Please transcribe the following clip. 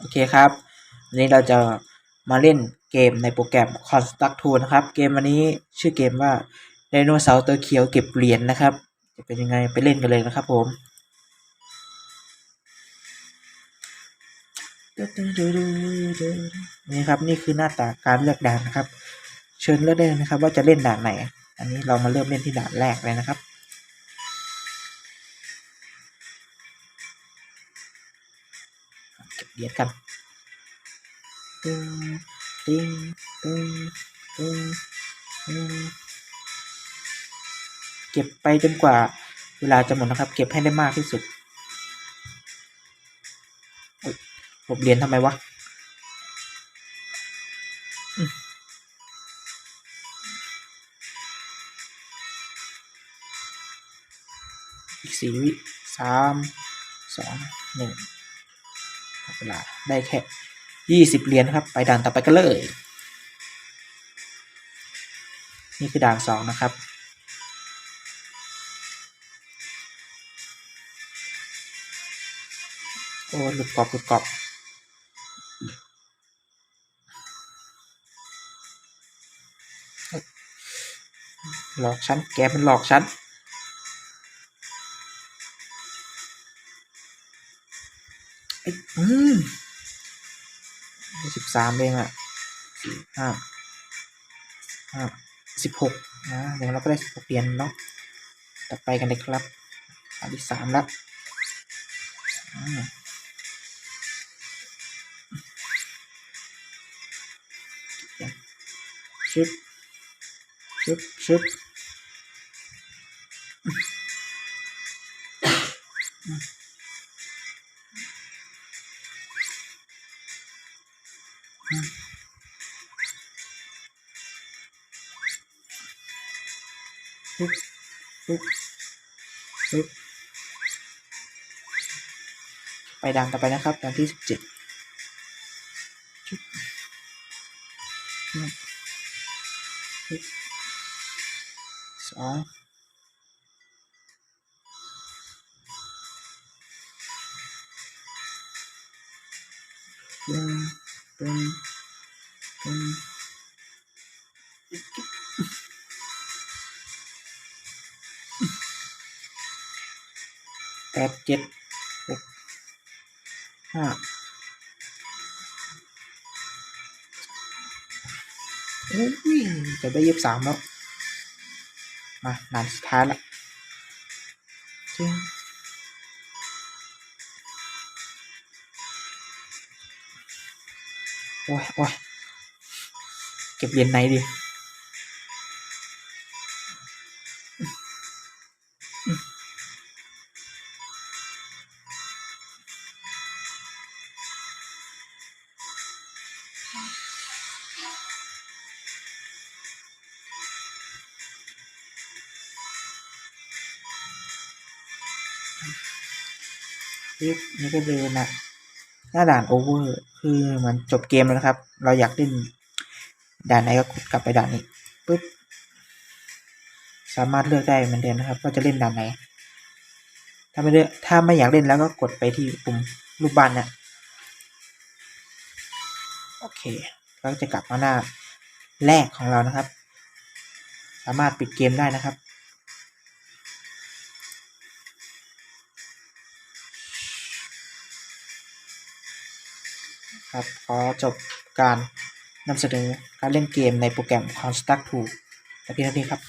โอเคครับวันนี้เราจะมาเล่นเกมในโปรแกรม Construct Tool นะครับ เกมวันนี้ชื่อเกมว่าไดโนเสาร์ตัวเขียวเก็บเหรียญนะครับ จะเป็นยังไงไปเล่นกันเลยนะครับผมนี่ครับนี่คือหน้าตาการเลือกด่านนะครับ เชิญเลือกได้เลยนะครับ ว่าจะเล่นด่านไหน อันนี้เรามาเริ่มเล่นที่ด่านแรกเลยนะครับ เก็บเหรียญกันตึงตึงตึงตึงตึงเก็บไปจนกว่าเวลาจะหมดนะครับ เก็บให้ได้มากที่สุดเอ้ยผมเรียญทำไมวะอีกสี่วิสามสองหนึ่ง เวลาได้แค่ยี่สิบเหรียญนะครับ ไปด่านต่อไปกันเลย นี่คือด่านสองนะครับ โอ้หลุดกรอบหลุดกรอบเฮ้ยหลอกฉัน แกมันหลอกฉัน อืมสิบสามเองอะสี่ห้าห้าสิบหกนะอย่างนั้นเราก็ได้สิบหกเหรียญเนาะต่อไปกันเลยครับอันที่สามแล้วอืมชึบชึบชึบ ชึบชึบชึบไปดังต่อไปนะครับดังที่สิบเจ็ดชึบชึบชึบสองปึ้งปึ้งปึ้ง ดเจ็ดหกห้าโอ้ยจะได้ยี่สิบสามแล้ว มาด่านสุดท้ายละจริงโอ้ยโอ้ยเก็บเหรียญไหนดี นี่นี่ก็คือนะหน้าด่านโอเวอร์คือมันจบเกมแล้วครับ เราอยากเล่นด่านไหนก็กดกลับไปด่านนี้ปุ๊บสามารถเลือกได้เหมือนเดิมนะครับว่าจะเล่นด่านไหน ถ้าไม่เลือกถ้าไม่อยากเล่นแล้วก็กดไปที่ปุ่มรูปบ้านเนี่ย โอเคก็จะกลับมาหน้าแรกของเรานะครับ สามารถปิดเกมได้นะครับ ครับ ขอจบการนำเสนอการเล่นเกมในโปรแกรม Construct Tool แต่เพียงเท่านี้ครับ